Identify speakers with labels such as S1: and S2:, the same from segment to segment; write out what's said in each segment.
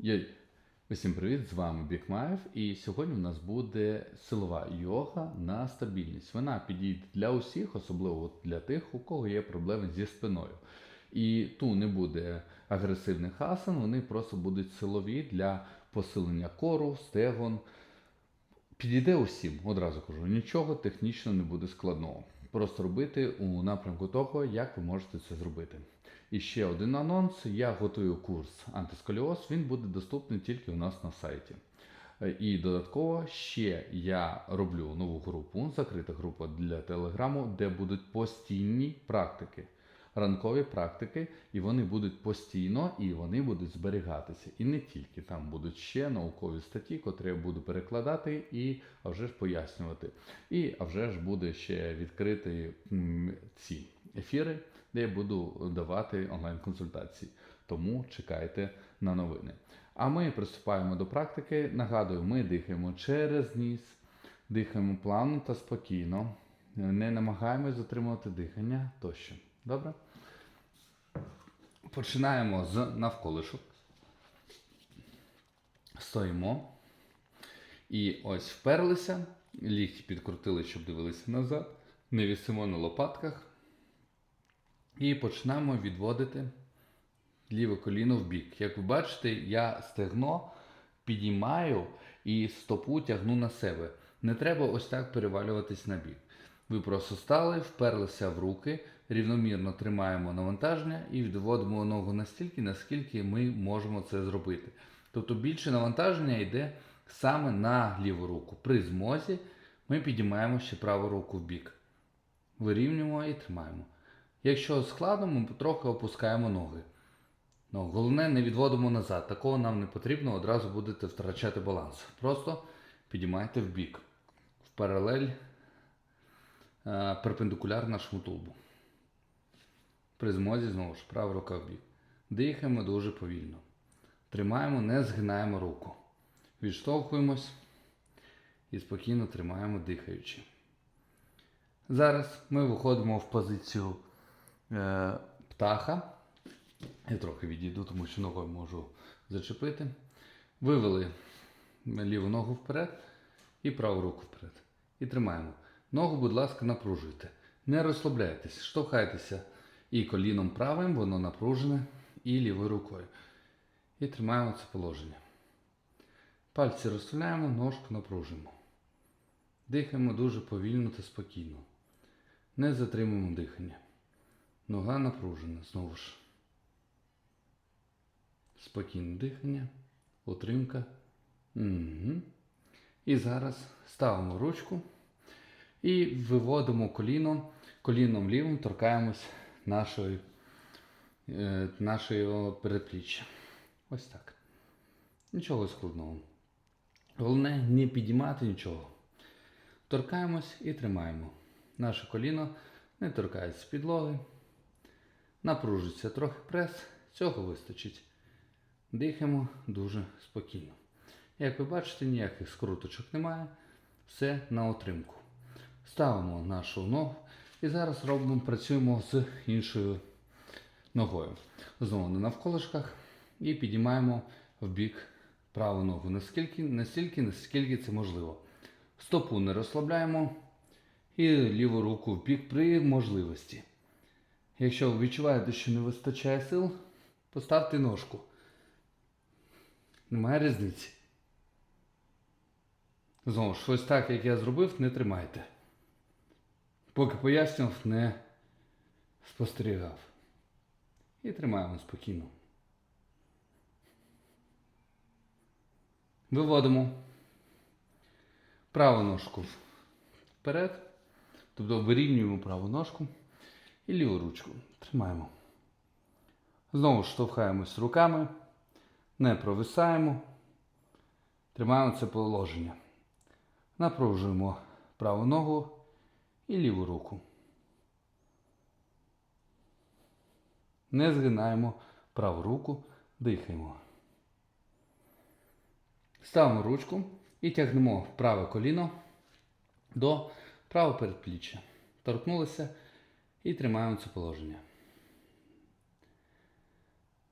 S1: Йой, усім привіт! З вами Бікмаєв. І сьогодні у нас буде силова йога на стабільність. Вона підійде для усіх, особливо для тих, у кого є проблеми зі спиною. І ту не буде агресивних асан, вони просто будуть силові для посилення кору, стегон. Підійде усім, одразу кажу, нічого технічно не буде складного. Просто робити у напрямку того, як ви можете це зробити. І ще один анонс: я готую курс антисколіоз, він буде доступний тільки у нас на сайті. Е, І додатково ще я роблю нову групу, закрита група для телеграму, де будуть постійні практики, ранкові практики, і вони будуть постійно і вони будуть зберігатися. І не тільки там будуть ще наукові статті, котрі я буду перекладати і а вже ж пояснювати. І а вже ж буде ще відкрити ці ефіри, де я буду давати онлайн-консультації. Тому чекайте на новини. А ми приступаємо до практики. Нагадую, ми дихаємо через ніс, дихаємо плавно та спокійно, не намагаємось затримувати дихання тощо. Добре? Починаємо з навколишок. Стоїмо. І ось вперлися, лікті підкрутили, щоб дивилися назад. Не вісимо на лопатках. І починаємо відводити ліве коліно в бік. Як ви бачите, я стегно підіймаю і стопу тягну на себе. Не треба ось так перевалюватись на бік. Ви просто стали, вперлися в руки, рівномірно тримаємо навантаження і відводимо ногу настільки, наскільки ми можемо це зробити. Тобто більше навантаження йде саме на ліву руку. При змозі ми підіймаємо ще праву руку в бік. Вирівнюємо і тримаємо. Якщо складно, ми трохи опускаємо ноги. Ну, головне, не відводимо назад. Такого нам не потрібно, одразу будете втрачати баланс. Просто підіймайте в бік. В паралель е, перпендикуляр нашому тулбу. При змозі знову ж права рука в бік. Дихаємо дуже повільно. Тримаємо, не згинаємо руку. Відштовхуємось і спокійно тримаємо дихаючи. Зараз ми виходимо в позицію птаха. Я трохи відійду, тому що ногою можу зачепити. Вивели ліву ногу вперед і праву руку вперед. І тримаємо. Ногу, будь ласка, напружуйте. Не розслабляйтесь, штовхайтеся і коліном правим, воно напружене, і лівою рукою. І тримаємо це положення. Пальці розставляємо, ножку напружуємо. Дихаємо дуже повільно та спокійно. Не затримуємо дихання. Нога напружена знову ж. Спокійне дихання, утримка. Угу. І зараз ставимо ручку і виводимо коліно. Коліном лівим торкаємось нашої, е, нашої передпліччя. Ось так. Нічого складного. Головне не підіймати нічого. Торкаємось і тримаємо. Наше коліно не торкається підлоги. Напружиться трохи прес, цього вистачить. Дихаємо дуже спокійно. Як ви бачите, ніяких скруточок немає. Все на отримку. Ставимо нашу ногу і зараз робимо, працюємо з іншою ногою. Знову на навколишках і підіймаємо в бік праву ногу наскільки, настільки, наскільки це можливо. Стопу не розслабляємо і ліву руку в бік при можливості. Якщо ви відчуваєте, що не вистачає сил, поставте ножку. Немає різниці. Знову ж, ось так, як я зробив, не тримайте. Поки пояснював, не спостерігав. І тримаємо спокійно. Виводимо праву ножку вперед. Тобто вирівнюємо праву ножку і ліву ручку. Тримаємо. Знову штовхаємось руками. Не провисаємо. Тримаємо це положення. Напружуємо праву ногу і ліву руку. Не згинаємо праву руку, дихаємо. Ставимо ручку і тягнемо праве коліно до правого передпліччя. Торкнулися і тримаємо це положення.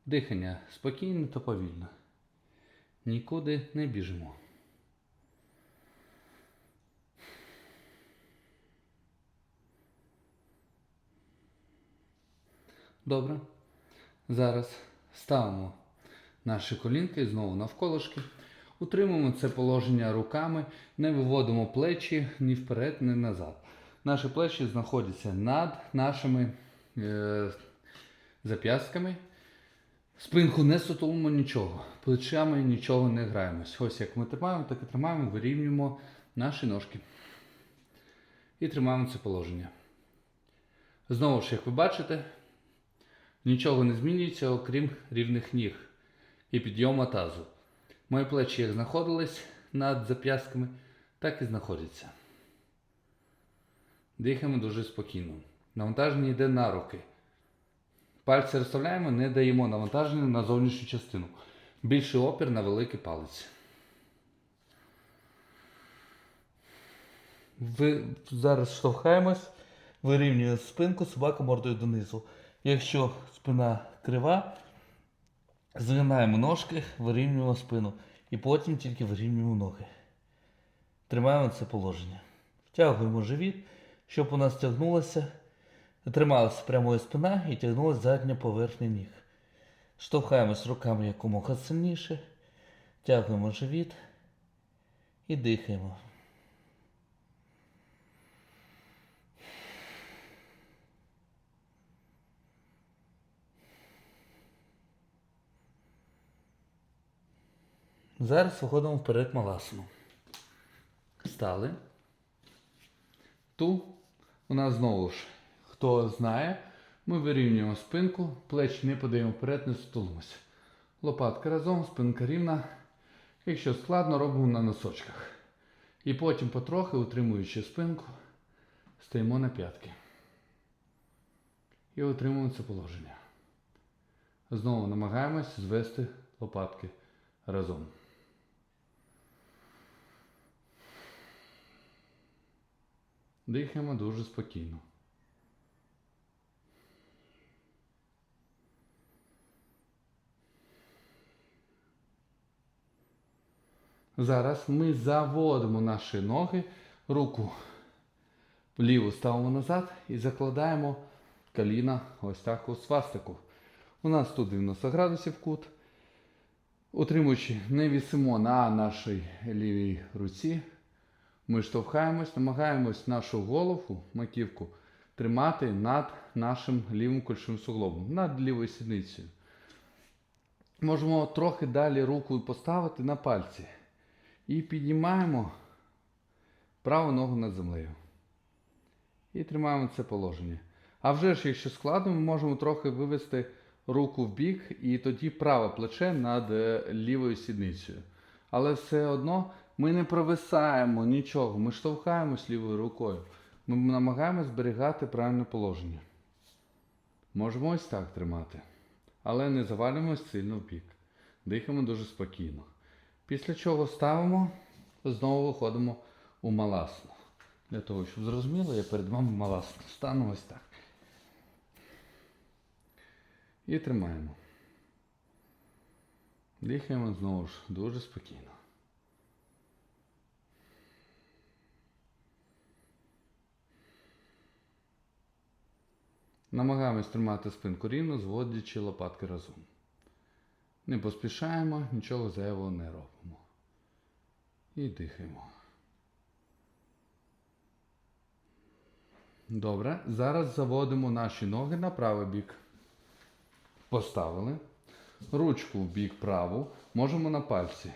S1: Дихання спокійне та повільне. Нікуди не біжимо. Добре. Зараз ставимо наші колінки знову навколошки. Утримуємо це положення руками, не виводимо плечі ні вперед, ні назад. Наші плечі знаходяться над нашими е, зап'ястками. Спинку не сутулимо нічого, плечами нічого не граємось. Ось як ми тримаємо, так і тримаємо, вирівнюємо наші ножки. І тримаємо це положення. Знову ж, як ви бачите, нічого не змінюється, окрім рівних ніг і підйому тазу. Мої плечі як знаходились над зап'ястками, так і знаходяться. Дихаємо дуже спокійно. Навантаження йде на руки. Пальці розставляємо, не даємо навантаження на зовнішню частину. Більший опір на великий палець.
S2: Ви зараз штовхаємось, вирівнює спинку, собака мордою донизу. Якщо спина крива, згинаємо ножки, вирівнюємо спину. І потім тільки вирівнюємо ноги. Тримаємо це положення. Втягуємо живіт, щоб у нас тягнулося, трималася прямою спина і тягнулася задня поверхня ніг. Штовхаємось руками якомога сильніше, тягуємо живіт і дихаємо. Зараз виходимо вперед маласну.
S1: Стали. Ту у нас знову ж, хто знає, ми вирівнюємо спинку, плечі не подаємо вперед, не сутулимося. Лопатка разом, спинка рівна. Якщо складно, робимо на носочках. І потім потрохи, утримуючи спинку, стаємо на п'ятки. І утримуємо це положення. Знову намагаємось звести лопатки разом. Дихаємо дуже спокійно. Зараз ми заводимо наші ноги, руку вліву ставимо назад і закладаємо коліна ось так у свастику. У нас тут 90 градусів кут. Утримуючи, не вісимо на нашій лівій руці. Ми штовхаємось, намагаємось нашу голову, маківку тримати над нашим лівим кульшовим суглобом, над лівою сідницею. Можемо трохи далі руку поставити на пальці. І піднімаємо праву ногу над землею. І тримаємо це положення. А вже ж, якщо складно, ми можемо трохи вивести руку в бік і тоді праве плече над е, лівою сідницею. Але все одно ми не провисаємо нічого, ми штовхаємось лівою рукою. Ми намагаємося зберігати правильне положення. Можемо ось так тримати, але не завалюємось сильно в бік. Дихаємо дуже спокійно. Після чого ставимо, знову виходимо у маласну. Для того, щоб зрозуміло, я перед вами маласну. Стану ось так. І тримаємо. Дихаємо знову ж дуже спокійно. Намагаємось тримати спинку рівно, зводячи лопатки разом. Не поспішаємо, нічого зайвого не робимо. І дихаємо. Добре. Зараз заводимо наші ноги на правий бік. Поставили. Ручку в бік праву. Можемо на пальці.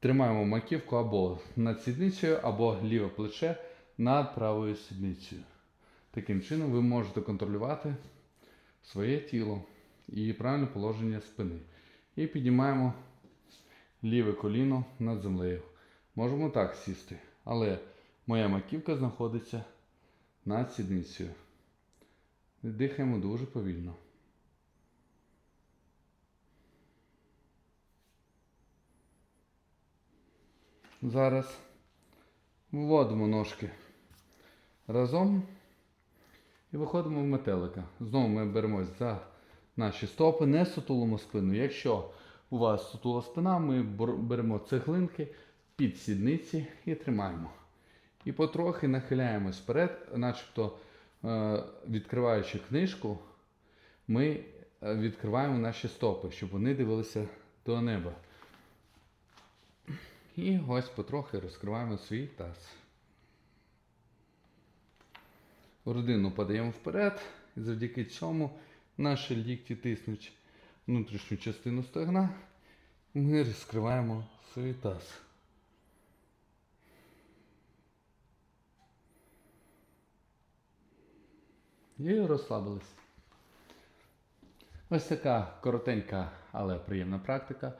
S1: Тримаємо маківку або над сідницею, або ліве плече над правою сідницею. Таким чином ви можете контролювати своє тіло і правильне положення спини. І піднімаємо ліве коліно над землею. Можемо так сісти, але моя маківка знаходиться над сідницею. Дихаємо дуже повільно. Зараз виводимо ножки разом і виходимо в метелика. Знову ми беремось за наші стопи, не сутулимо спину. Якщо у вас сутула спина, ми беремо цеглинки під сідниці і тримаємо. І потрохи нахиляємось вперед, начебто е, відкриваючи книжку, ми е, відкриваємо наші стопи, щоб вони дивилися до неба. І ось потрохи розкриваємо свій таз. Родину подаємо вперед, і завдяки цьому наші лікті тиснуть внутрішню частину стегна. Ми розкриваємо свій таз. І розслабились. Ось така коротенька, але приємна практика.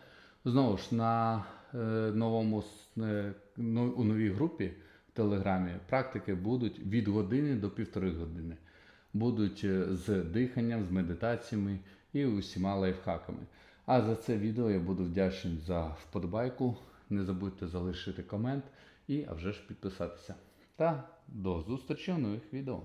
S1: Знову ж на е, новому е, но- у новій групі Телеграмі практики будуть від години до півтори години. Будуть е, з диханням, з медитаціями і усіма лайфхаками. А за це відео я буду вдячний за вподобайку. Не забудьте залишити комент і а вже ж підписатися. Та до зустрічі у нових відео.